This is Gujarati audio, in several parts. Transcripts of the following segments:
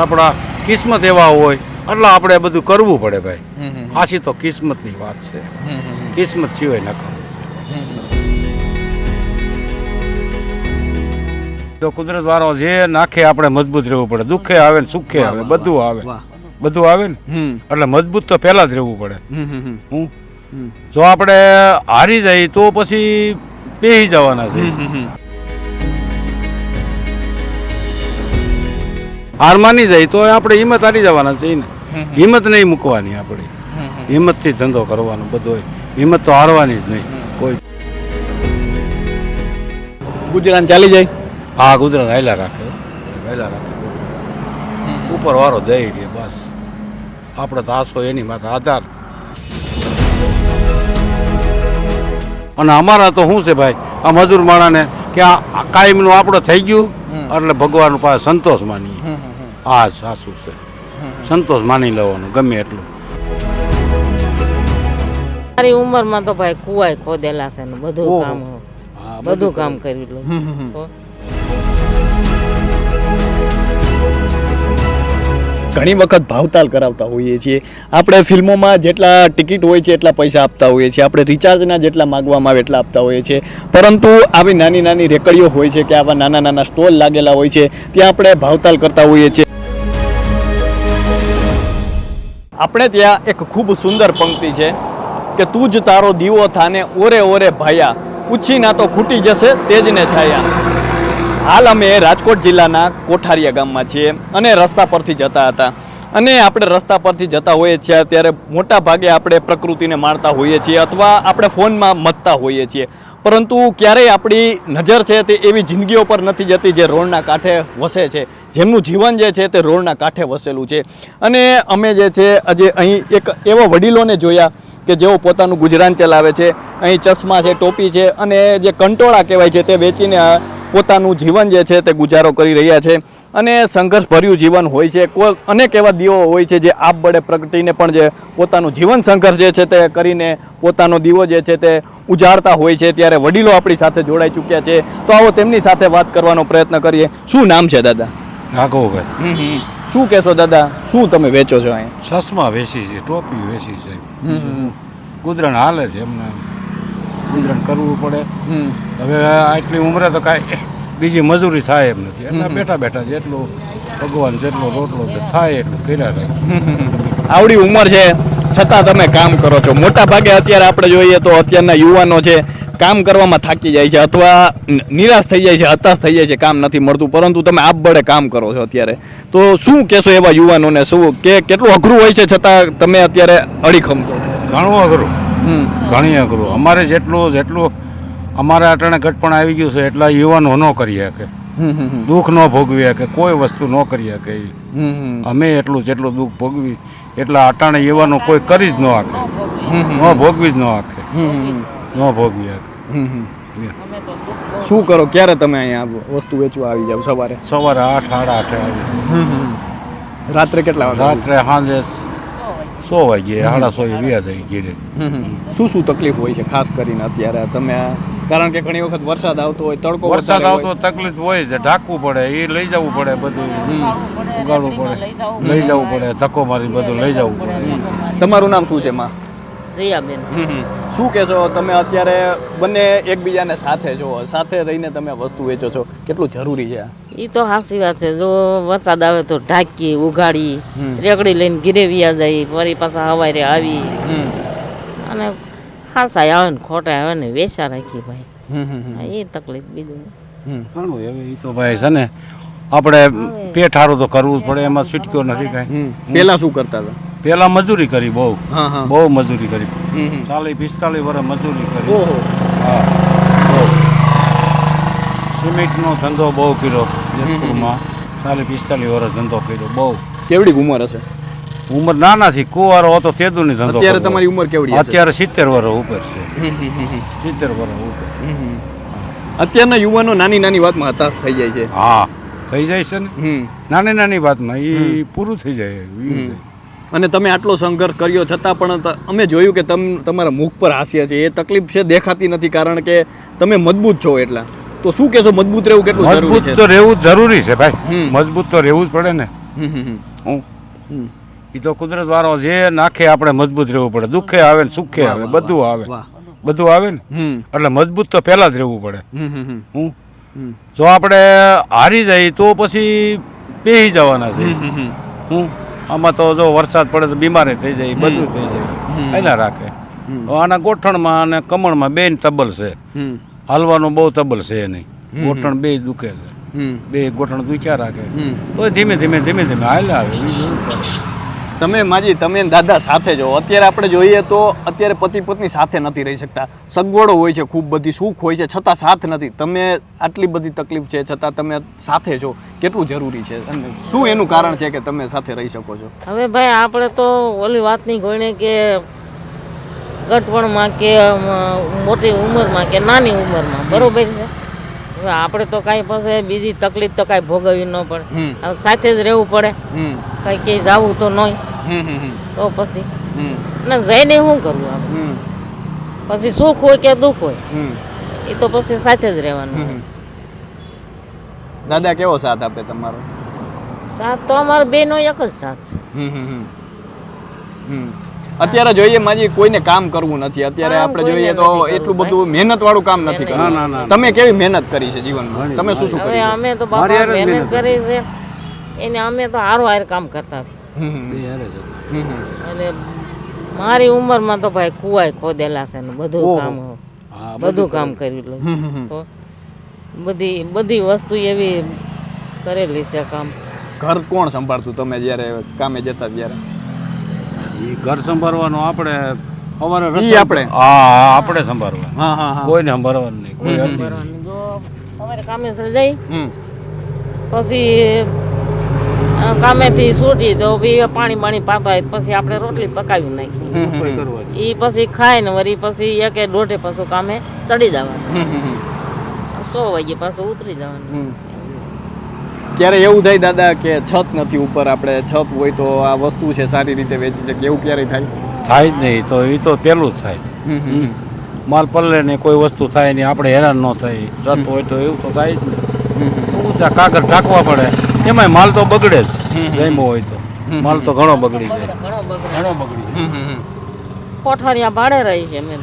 આપણા કિસ્મત એવા હોય એટલે આપણે બધું કરવું પડે ભાઈ. આછી તો કિસ્મતની વાત છે. કિસ્મત સિવાય નકામ તો કુદરત વાળો જે નાખે આપણે મજબૂત રહેવું પડે. દુઃખે આવે ને સુખે આવે બધું આવે. બધું આવે ને? એટલે મજબૂત તો પહેલા જ રહેવું પડે. હું? જો આપણે હારી જઈએ તો પછી બેહી જવાના છે. હાર માની જાય તો આપણે હિંમત હારી જવાના છે ને. હિંમત નહીં મૂકવાની આપણી. હિંમતથી ધંધો કરવાનો બધો હિંમત તો હારવાની જ નહીં. કોઈ. ગુજરાન ચાલી જાય? હા ગુજરાત હાયલા રાખે. હાયલા રાખે ઉપર વારો દઈ રહે બસ. આપણે તો આશો એની માથે આધાર. અને અમારા તો શું છે ભાઈ? આ મજૂર માણાને કે આ આ કાયમનું આપણે થઈ ગયું? એટલે ભગવાન પાસે સંતોષ માનીએ. આ સાસુ છે. સંતોષ માની લેવાનું ગમે એટલું. મારી ઉંમરમાં તો ભાઈ કુવાય ખોદેલા છે ને બધું કામ હા, બધું કામ કર્યું ઘણી વખત ભાવતાલ કરાવતા હોઈએ છીએ. આપણે ફિલ્મોમાં જેટલા ટિકિટ હોય છે એટલા પૈસા આપતા હોઈએ છીએ. આપણે રિચાર્જના જેટલા માગવામાં આવે એટલા આપતા હોઈએ છીએ. પરંતુ આવી નાની નાની રેકડીઓ હોય છે કે આવા નાના નાના સ્ટોલ લાગેલા હોય છે, ત્યાં આપણે ભાવતાલ કરતા હોઈએ છીએ. આપણે ત્યાં એક ખૂબ સુંદર પંક્તિ છે કે તું જ તારો દીવો થાને ઓરે ઓરે ભાયા પૂછી ના તો ખૂટી જશે તેજને છાયા. હાલ અમે રાજકોટ જિલ્લાના કોઠારિયા ગામમાં છીએ અને રસ્તા પરથી જતા હતા. અને આપણે રસ્તા પરથી જતા હોઈએ છીએ, ત્યારે મોટા ભાગે આપણે પ્રકૃતિને માણતા હોઈએ છીએ અથવા આપણે ફોનમાં મથતા હોઈએ છીએ. પરંતુ ક્યારેય આપણી નજર છે તે એવી જિંદગીઓ પર નથી જતી જે રોડના કાંઠે વસે છે. જેમનું જીવન જે છે તે રોડના કાંઠે વસેલું છે. અને અમે જે છે આજે અહીં એક એવા વડીલોને જોયા કે જેઓ પોતાનું ગુજરાન ચલાવે છે. અહીં ચશ્મા છે, ટોપી છે અને જે કંટોળા કહેવાય છે તે વેચીને પોતાનું જીવન જે છે તે ગુજારો કરી રહ્યા છે અને સંઘર્ષભર્યું જીવન હોય છે. કોઈ અનેક એવા દીવો હોય છે જે આપ બળે પ્રગટીને પણ જે પોતાનું જીવન સંઘર્ષ જે છે તે કરીને પોતાનો દીવો જે છે તે ઉજાડતા હોય છે. ત્યારે વડીલો આપણી સાથે જોડાઈ ચૂક્યા છે. તો આવો તેમની સાથે વાત કરવાનો પ્રયત્ન કરીએ. શું નામ છે દાદા? રાઘવભાઈ. શું કહેશો દાદા? શું તમે વેચો છો અહીંયા? ચશ્મા વેચી છે ટોપી વેચી છે. ગુજરાન હાલે છે એમને. ગુજરાન કરવું પડે. હવે આટલી ઉંમરે તો કાંઈ બીજી મજૂરી થાય એમ નથી. એટલે બેઠા બેઠા જેટલું ભગવાન જેટલો રોટલો થાય એટલું કર્યા રહે આવડી ઉંમર છે. છતાં તમે કામ કરો છો. મોટા ભાગે અત્યારે આપણે જોઈએ તો અત્યારના યુવાનો છે કામ કરવામાં થાકી જાય છે અથવા નિરાશ થઈ જાય છે હતાશ થઈ જાય છે કામ નથી મળતું. પરંતુ તમે આપ બળે કામ કરો છો અત્યારે. તો શું કહેશો એવા યુવાનોને? શું કે કેટલું અઘરું હોય છે છતાં તમે અત્યારે અડીખમ છો? ઘણું અઘરું. ઘણી અઘરું. અમારે જેટલું જેટલું અમારે અટાણે ઘટપણ આવી ગયું છે એટલા યુવાનો ન કરી શકે. દુઃખ ન ભોગવી શકે. કોઈ વસ્તુ ન કરી શકે. અમે એટલું જેટલું દુઃખ ભોગવી એટલા અટાણે યુવાનો કોઈ કરી જ ન શકે. ન ભોગવી જ ન શકે. ન ભોગવી શકે. શું કરો? ક્યારે તમે અહીંયા વસ્તુ વેચવા આવી જાવ સવારે? સવારે આઠ સાડા આઠે આવી. રાત્રે કેટલા રાત્રે સાંજે સો વાગે સાડા સો વ્યા જાય ઘીરે. શું શું તકલીફ હોય છે ખાસ કરીને અત્યારે? તમે કારણ કે ઘણી વખત વરસાદ આવતો હોય તડકો વરસાદ આવતો તકલીફ હોય છે ઢાંકવું પડે એ લઈ જવું પડે બધું ઉગાડવું પડે લઈ લઈ જવું પડે ધક્કો મારી બધું લઈ જવું પડે. તમારું નામ શું છે માં? જયાબેન શું કહેશો તમે અત્યારે બંને એકબીજાને સાથે જો સાથે રહીને તમે વસ્તુ વેચો છો કેટલું જરૂરી છે એ તો હાસી વાત છે. જો વરસાદ આવે તો ઢાંકી ઉઘાડી. રેકડી લઈને ઘીરે વ્યા જાય ફરી પાછા હવારે આવી અને ખાસા આવે ને ખોટા આવે ને વેચા રાખી ભાઈ. હા, એ તકલીફ બીજું. ઘણું હવે એ તો ભાઈ છે ને આપણે પેટ હારું તો કરવું જ પડે એમાં છૂટક્યો નથી કાંઈ. પેલા શું કરતા હતા? પહેલાં મજૂરી કરી બહુ. હા હા. બહુ મજૂરી કરી. ચાલીસ પિસ્તાલીસ વર્ષ મજૂરી કરી. ઓહો. હા સિમેન્ટનો ધંધો બહુ કર્યો જેતપુરમાં. ચાલીસ પિસ્તાલીસ વર્ષ ધંધો કર્યો બહુ. કેવડી ઉંમર હશે? ઉંમર નાના છે કુવારો હતો તેદુની ધંધો અત્યારે તમારી ઉંમર કેવડી અત્યારે સિત્તેર વર્ષ ઉપર છે. સિત્તેર વર્ષ ઉપર. અત્યારના યુવાનો નાની નાની વાતમાં હતાશ થઈ જાય છે. હા. થઈ જાય છે ને. નાની નાની વાતમાં એ પૂરું થઈ જાય અને તમે આટલો સંઘર્ષ કર્યો છતાં પણ અમે જોયું કે તમ તમારા મુખ પર હાસ્ય છે. એ તકલીફ છે દેખાતી નથી કારણ કે તમે મજબૂત છો એટલા. તો શું કહેશો મજબૂત રહેવું કેટલું જરૂરી મજબૂત તો રહેવું જરૂરી છે ભાઈ. મજબૂત તો રહેવું જ પડે ને. હું? એ તો કુદરત વાળો જે નાખે આપણે મજબૂત રહેવું પડે. દુઃખે આવે ને સુખે આવે બધું આવે. બધું આવે ને? એટલે મજબૂત તો પહેલા જ રહેવું પડે. હું. જો આપણે હારી જઈએ તો પછી બેહી જવાના છે. હું? આમાં તો જો વરસાદ પડે તો બીમારી થઈ જાય બધું થઈ જાય. એના રાખે. આના ગોઠણમાં અને કમળમાં બે તબલ છે. હાલવાનું બહુ તબલ છે નહીં ગોઠણ બે દુખે છે. બે ગોઠણ દુખ્યા રાખે. તો ધીમે ધીમે ધીમે ધીમે હાલ આવે એવું કરે? તમે માજી, તમે દાદા સાથે જો અત્યારે આપણે જોઈએ તો અત્યારે પતિ પત્ની સાથે નથી રહી શકતા. સગવડો હોય છે ખૂબ બધી, સુખ હોય છે છતાં સાથ નથી. તમે આટલી બધી તકલીફ છે છતાં તમે સાથે છો. કેટલું જરૂરી છે? અને શું એનું કારણ છે કે તમે સાથે રહી શકો છો? હવે ભાઈ, આપણે તો ઓલી વાતની ગોઈને કે ગટપણમાં કે મોટી ઉંમરમાં કે નાની ઉંમરમાં. બરોબર છે? હવે આપણે તો કાંઈ પાસે બીજી તકલીફ તો કાંઈ ભોગવવી ન પડે. સાથે જ રહેવું પડે. કંઈ કઈ ક્યાંય જવું તો નહીં. તો પછી. ને જઈને શું કરવું આપણે? પછી સુખ હોય કે દુઃખ હોય હમ. એ તો પછી સાથે જ રહેવાનું હમ. દાદા કેવો સાથ આપે તમારો? સાથ તો અમારો બેનો એક જ સાથ છે. હમ હમ. હમ. અત્યારે જોઈએ માજી કોઈને કામ કરવું નથી. અત્યારે આપણે જોઈએ તો એટલું બધું મહેનત વાળું કામ નથી મહેનત. કરવું. ના, ના, ના. તમે કેવી મહેનત કરી છે જીવનમાં? તમે શું શું કર્યું અમે તો મારી બાપા મહેનત કરી છે. એને અમે તો હારું હાર કામ કરતા. અને મારી ઉંમરમાં તો ભાઈ કુવાય ખોદેલા છે ને બધું કામ હા, બધું કામ કર્યું. તો બધી બધી વસ્તુ એવી કરેલી છે કામ. ઘર કોણ સંભાળતું તમે જ્યારે કામે જતા ત્યારે? ઈ ઘર સંભાળવાનું આપણે અમારે ઈ આપણે? હા હા, આપણે સંભાળવાનું. હા હા હા. કોઈને સંભાળવાનું નહીં કોઈ હતી નહીં. જો અમારે કામે જઈ. હમ. પછી અ, કામેથી છૂટી તો બી પાણી બાણી પાતા હોય પછી આપણે રોટલી પકાવી નાખી. હમ હમ રસોઈ કરવાની એ પછી ખાય ને વળી પછી એકે દોઢે પાછું કામે ચડી જવાનું. હમ હમ હમ. સો વાગે પાછું ઉતરી જવાનું. હમ. ક્યારે એવું થાય દાદા કે છત નથી ઉપર આપણે છત હોય તો આ વસ્તુ છે સારી રીતે વેચી શકીએ એવું ક્યારેય થાય? થાય જ નહીં તો એ તો પહેલું જ થાય. હમ હમ માલ પલ્લે ને કોઈ વસ્તુ થાય નહીં આપણે હેરાન ન થાય છત હોય તો એવું તો થાય જ નહીં. ઊંચા કાગળ ઢાંકવા પડે. એમાંય માલ તો બગડે જ. જમ્યો હોય તો. માલ તો ઘણો બગડી જાય. ઘણો બગડી જાય. હમ હમ કોઠારિયા ભાડે રહી છે મેં.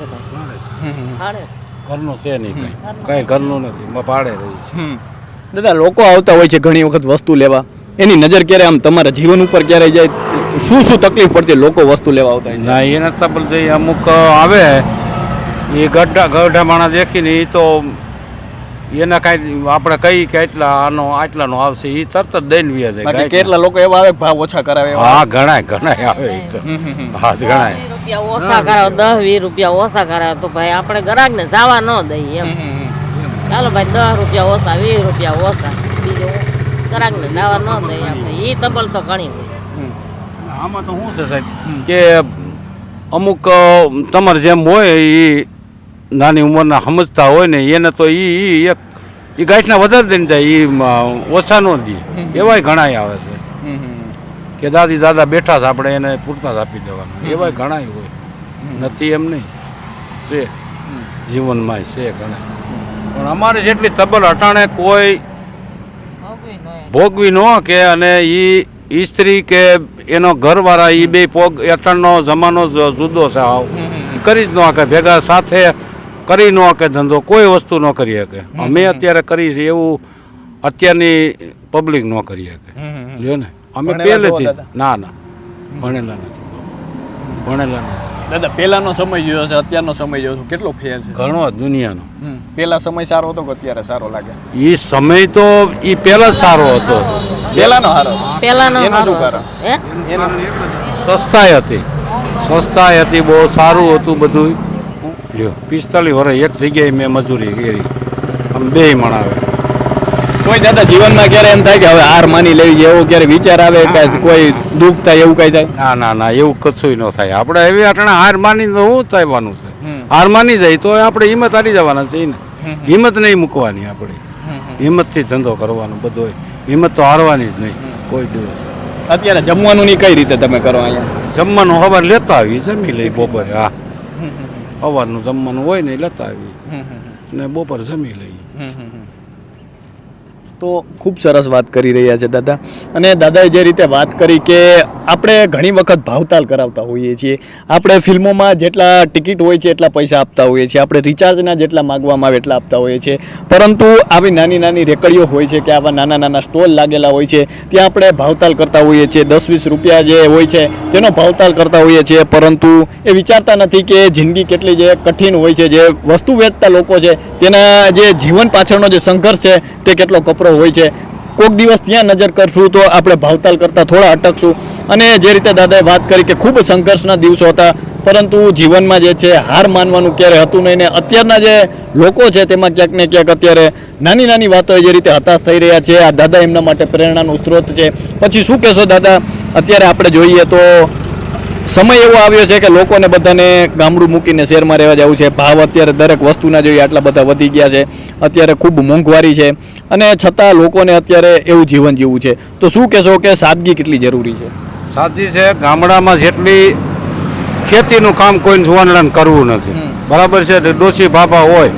ભાડે. ઘરનું છે નહીં કઈ. કઈ ઘરનું નથી મ- ભાડે રહી છે. હમ. દાદા લોકો આવતા હોય છે ઘણી વખત વસ્તુ લેવા. એની નજર ક્યારે આમ તમારા જીવન ઉપર ક્યારે જાય? શું શું તકલીફ પડતી લોકો વસ્તુ લેવા આવતા હોય ના એના પણ જે અમુક આવે એ ગઢા ગઢા માણા દેખીને એ તો એના કાંઈ આપણે કઈ કે એટલા આનો આટલાનો આવશે એ તરત જ દઈને વ્યા જાય કેટલા લોકો એવા આવે ભાવ ઓછા કરાવે હા ઘણાય ઘણાય આવે. હા ઘણાય. રૂપિયા ઓછા કરાવો દસ વીસ રૂપિયા ઓછા કરાવે તો ભાઈ આપણે ગ્રાહકને જવા ન દઈએ એમ. ચાલો ભાઈ દસ રૂપિયા ઓછા વીસ રૂપિયા ઓછા. બીજો કરાક ને જવા ન દઈએ આપણે એ તબલ તો ઘણી હોય. આમાં તો શું છે સાહેબ? કે અમુક તમારે જેમ હોય એ નાની ઉંમરના સમજતા હોય ને એને તો એ એક એ ગાંઠના વધારે દઈને જાય એ ઓછા ન દે. એવાય ઘણાય આવે છે. કે દાદી દાદા બેઠા છે આપણે એને પૂરતા જ આપી દેવાના. એવાય ઘણાય હોય. નથી એમ નહીં. છે. જીવનમાં છે ઘણા. પણ અમારે જેટલી તબલ અટાણે કોઈ ભોગવી ન કે અને એ ઈસ્ત્રી સ્ત્રી કે એનો ઘરવાળા એ બે પોગ અટાણનો જમાનો જ જુદો છે આવ. કરી જ ન કે ભેગા સાથે કરી ન કે ધંધો કોઈ વસ્તુ ન કરી શકે. અમે અત્યારે કરી છે એવું અત્યારની પબ્લિક ન કરી શકે. લ્યો ને. અમે પહેલેથી? ના ના. ભણેલા નથી. ભણેલા દાદા પહેલાનો સમય જોયો છે અત્યારનો સમય જોયો છે કેટલો ફેર છે? ઘણો દુનિયાનો. પહેલા સમય સારો હતો કે અત્યારે સારો લાગે? એ સમય તો એ પહેલા જ સારો હતો. પહેલાનો સારો પહેલાનો એનો શું કારણ? સસ્તાય સસ્તાઈ હતી. સસ્તાઈ હતી બહુ સારું હતું બધું લ્યો પિસ્તાલીસ વર્ષ એક જગ્યાએ મેં મજૂરી કરી. આમ બે મણાવે. કોઈ દાદા જીવનમાં ક્યારે એમ થાય કે હવે હાર માની લેવી છે એવો ક્યારે વિચાર આવે કે કોઈ દુઃખ થાય એવું કઈ થાય? ના ના ના એવું કશું ન થાય. આપણે એવી અટાણે હાર માની શું થવાનું છે. હાર માની જાય તો આપણે હિંમત હારી જવાના છે ને. હિંમત નહીં મૂકવાની આપણે. હિંમતથી ધંધો કરવાનો બધો. હિંમત તો હારવાની જ નહીં. કોઈ દિવસ. અત્યારે જમવાનું ની કઈ રીતે તમે કરો અહીંયા? જમવાનું સવાર લેતા આવી જમી લઈ બપોરે. હા. સવારનું જમવાનું હોય ને લેતા આવી અને બપોર જમી લઈએ. તો ખૂબ સરસ વાત કરી રહ્યા છે દાદા. અને દાદાએ જે રીતે વાત કરી કે આપણે ઘણી વખત ભાવતાલ કરાવતા હોઈએ છીએ. આપણે ફિલ્મોમાં જેટલા ટિકિટ હોય છે એટલા પૈસા આપતા હોઈએ છીએ. આપણે રિચાર્જના જેટલા માગવામાં આવે એટલા આપતા હોઈએ છીએ. પરંતુ આવી નાની નાની રેકડીઓ હોય છે કે આવા નાના નાના સ્ટોલ લાગેલા હોય છે, ત્યાં આપણે ભાવતાલ કરતા હોઈએ છીએ. દસ વીસ રૂપિયા જે હોય છે, તેનો ભાવતાલ કરતા હોઈએ છીએ. પરંતુ એ વિચારતા નથી કે જિંદગી કેટલી જે કઠિન હોય છે, જે વસ્તુ વેચતા લોકો છે, તેના જે જીવન પાછળનો જે સંઘર્ષ છે, તે કેટલો કપરો હોય છે. કોઈક દિવસ ત્યાં નજર કરશું તો આપણે ભાવતાલ કરતાં થોડા અટકશું. અને જે રીતે દાદાએ વાત કરી કે ખૂબ સંઘર્ષના દિવસો હતા, પરંતુ જીવનમાં જે છે હાર માનવાનું ક્યારે હતું નહીં ને અત્યારના જે લોકો છે તેમાં ક્યાંક ને ક્યાંક અત્યારે નાની નાની વાતો જે રીતે હતાશ થઈ રહ્યા છે. આ દાદા એમના માટે પ્રેરણાનો સ્ત્રોત છે. પછી શું કહેશો દાદા? અત્યારે આપણે જોઈએ તો સમય એવો આવ્યો છે કે લોકોને બધાને ગામડું મૂકીને શહેરમાં રહેવા જવું છે. ભાવ અત્યારે દરેક વસ્તુના જોઈએ આટલા બધા વધી ગયા છે. અત્યારે ખૂબ મોંઘવારી છે. અને છતાં લોકોને અત્યારે એવું જીવન જીવવું છે. તો શું કહેશો કે સાદગી કેટલી જરૂરી છે? સાચી છે ગામડામાં જેટલી ખેતીનું કામ કોઈને જુવાનડાને કરવું નથી. બરાબર છે ડોસી બાપા હોય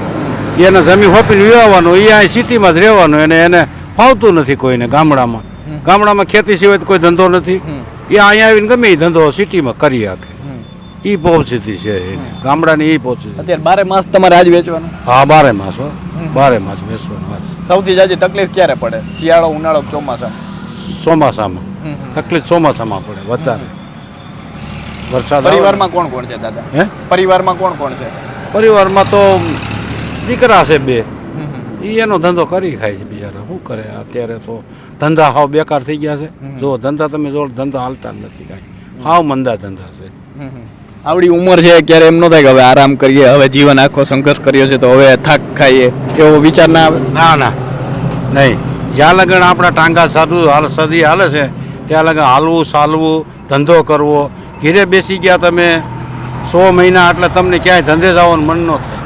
એને જમીન હોપીને વિવાહવાનું એ અહીં સિટીમાં જ રહેવાનું એને એને ફાવતું નથી કોઈને ગામડામાં. ગામડામાં ખેતી સિવાય કોઈ ધંધો નથી. એ અહીંયા આવીને ગમે એ ધંધો સિટીમાં કરી શકે. એ પરિસ્થિતિ છે ગામડાની એ પરિસ્થિતિ અત્યારે બારે માસ તમારે આજ વેચવાનું? હા બારે માસ હો. બારે માસ બેસવાનું માસ સૌથી જાજી તકલીફ ક્યારે પડે? શિયાળો ઉનાળો ચોમાસા ચોમાસામાં? તકલીફ ચોમાસામાં પડે વધારે. વરસાદ પરિવારમાં કોણ કોણ છે દાદા? હે? પરિવારમાં કોણ કોણ છે? પરિવારમાં તો દીકરા છે બે. એ એનો ધંધો કરી ખાય છે બિચારા શું કરે? અત્યારે તો ધંધા હાવ બેકાર થઈ ગયા છે. જો ધંધા તમે જો ધંધા હાલતા જ નથી કાંઈ. હાવ મંદા ધંધા છે. આવડી ઉંમર છે ક્યારે એમ ન થાય કે હવે આરામ કરીએ હવે જીવન આખો સંઘર્ષ કર્યો છે તો હવે થાક ખાઈએ. એવો વિચાર ના આવે? ના ના. નહીં. જ્યાં લગન આપણા ટાંગા સારું હાલ સદી હાલે છે ત્યાં લગન હાલવું ચાલવું ધંધો કરવો. ઘીરે બેસી ગયા તમે સો મહિના એટલે તમને ક્યાંય ધંધે જવાનું મન ન થાય.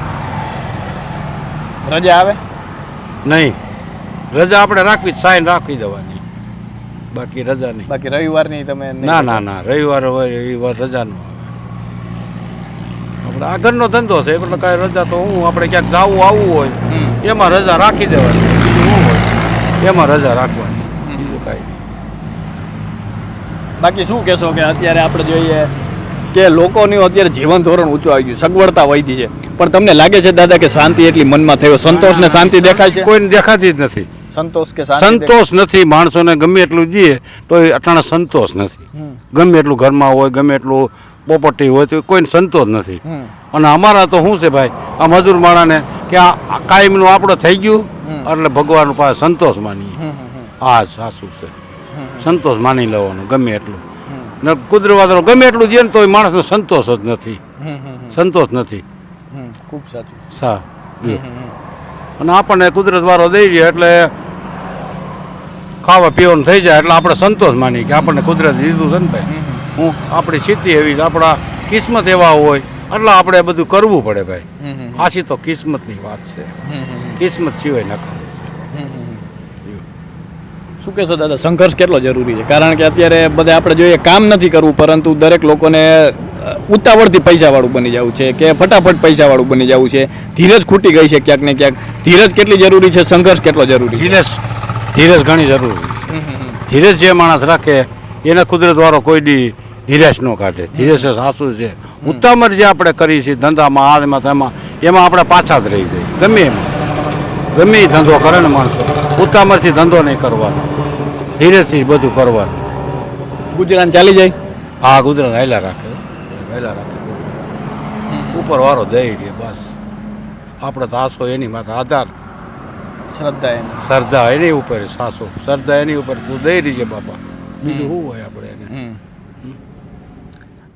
રજા આવે? નહીં. રજા આપણે રાખવી સાઈન રાખી દેવાની. બાકી રજા નહીં. બાકી રવિવારની તમે ના ના ના રવિવાર હોય રવિવાર રજા ન આપણે આ ઘરનો ધંધો છે એટલે કાંઈ રજા તો હું આપણે ક્યાંક જવું આવવું હોય એમાં રજા રાખી દેવાની બીજું શું હોય? એમાં રજા રાખવાની બીજું કાંઈ નહીં. બાકી શું કહેશો કે અત્યારે આપણે જોઈએ કે લોકોનું અત્યારે જીવન ધોરણ ઊંચું આવી ગયું સગવડતા વધી છે. પણ તમને લાગે છે દાદા કે શાંતિ એટલી મનમાં થયો? સંતોષ ને શાંતિ દેખાય છે? કોઈને દેખાતી જ નથી. સંતોષ કે સંતોષ નથી માણસોને ગમે એટલું જીએ તો એ અટાણે સંતોષ નથી. ગમે એટલું ઘરમાં હોય ગમે એટલું પોપટી હોય તો કોઈને સંતોષ નથી. અને અમારા તો શું છે ભાઈ આ મજૂર માણાને કે આ કાયમનું આપણે થઈ ગયું એટલે ભગવાન પાસે સંતોષ માનીએ. આ સાસુ છે. સંતોષ માની લેવાનો ગમે એટલું. ને કુદરવાદરો ગમે એટલું જીએ ને તો એ માણસનો સંતોષ જ નથી. સંતોષ નથી. ખૂબ સાચું. સા અને આપણને કુદરત વાળો દઈ દે એટલે ખાવા પીવાનું થઈ જાય એટલે આપણે સંતોષ માની કે આપણને કુદરત દીધું છે ને ભાઈ. હું આપણી સ્થિતિ એવી આપણા કિસ્મત એવા હોય એટલે આપણે બધું કરવું પડે ભાઈ. આછી તો કિસ્મતની વાત છે. કિસ્મત સિવાય ન શું કહેશો દાદા સંઘર્ષ કેટલો જરૂરી છે? કારણ કે અત્યારે બધા આપણે જોઈએ કામ નથી કરવું પરંતુ દરેક લોકોને ઉતાવળથી પૈસાવાળું બની જવું છે કે ફટાફટ પૈસાવાળું બની જવું છે. ધીરજ ખૂટી ગઈ છે ક્યાંક ને ક્યાંક. ધીરજ કેટલી જરૂરી છે? સંઘર્ષ કેટલો જરૂરી છે? ધીરજ ધીરજ ઘણી જરૂરી છે. ધીરજ જે માણસ રાખે એને કુદરત વાળો કોઈ દી ધીરજ ન કાઢે. ધીરજ સાસુ છે. ઉત્તમર જે આપણે કરીએ છીએ ધંધામાં આમાં તેમાં એમાં આપણે પાછા જ રહી જાય ગમે એમાં. ગમે એ ધંધો કરે ને માણસો. ઉત્તમરથી ધંધો નહીં કરવાનો. ધીરજથી બધું કરવાનું. ગુજરાત ચાલી જાય? હા કુદરત હાયલા રાખે. હો. રાખે. ઉપર વાળો દઈ દે બસ. આપણે તો આસો એની માથે આધાર. શ્રદ્ધા એની શ્રદ્ધા એની ઉપર સાસો. શ્રદ્ધા એની ઉપર તું દઈ દીજે બાપા. બીજું શું હોય આપણે એને?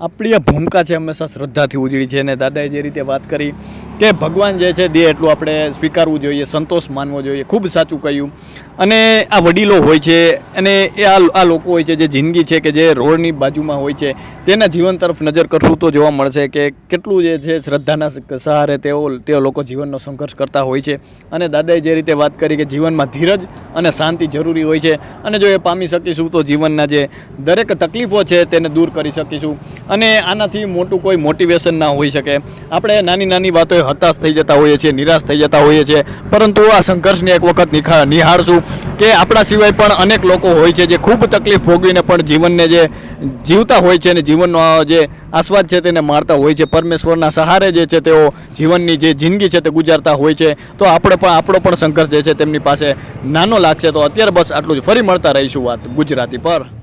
આપણી આ ભૂમિકા છે હંમેશા શ્રદ્ધાથી ઉજળી છે. અને દાદાએ જે રીતે વાત કરી કે ભગવાન જે છે દે એટલું આપણે સ્વીકારવું જોઈએ, સંતોષ માનવો જોઈએ, ખૂબ સાચું કહ્યું. અને આ વડીલો હોય છે, અને એ આ આ લોકો હોય છે, જે જિંદગી છે કે જે રોડની બાજુમાં હોય છે, તેના જીવન તરફ નજર કરશું તો જોવા મળશે કે કેટલું જે છે, શ્રદ્ધાના સહારે તેઓ તેઓ લોકો જીવનનો સંઘર્ષ કરતા હોય છે. અને દાદાએ જે રીતે વાત કરી કે જીવનમાં ધીરજ અને શાંતિ જરૂરી હોય છે, અને જો એ પામી શકીશું તો જીવનના જે દરેક તકલીફો છે તેને દૂર કરી શકીશું. અને આનાથી મોટું કોઈ મોટિવેશન ના હોઈ શકે. આપણે નાની નાની વાતોએ હતાશ થઈ જતા હોઈએ છીએ, નિરાશ થઈ જતા હોઈએ છીએ. પરંતુ આ સંઘર્ષને એક વખત નિખા, નિહાળશું કે આપણા સિવાય પણ અનેક લોકો હોય છે જે ખૂબ તકલીફ ભોગવીને પણ જીવનને જે જીવતા હોય છે અને જીવનનો જે આસ્વાદ છે તેને મારતા હોય છે. પરમેશ્વરના સહારે જે છે તેઓ જીવનની જે જિંદગી છે તે ગુજારતા હોય છે. તો આપણે પણ, આપણો પણ સંઘર્ષ જે છે તેમની પાસે નાનો લાગશે તો અત્યારે બસ આટલું જ. ફરી મળતા રહીશું વાત ગુજરાતી પર.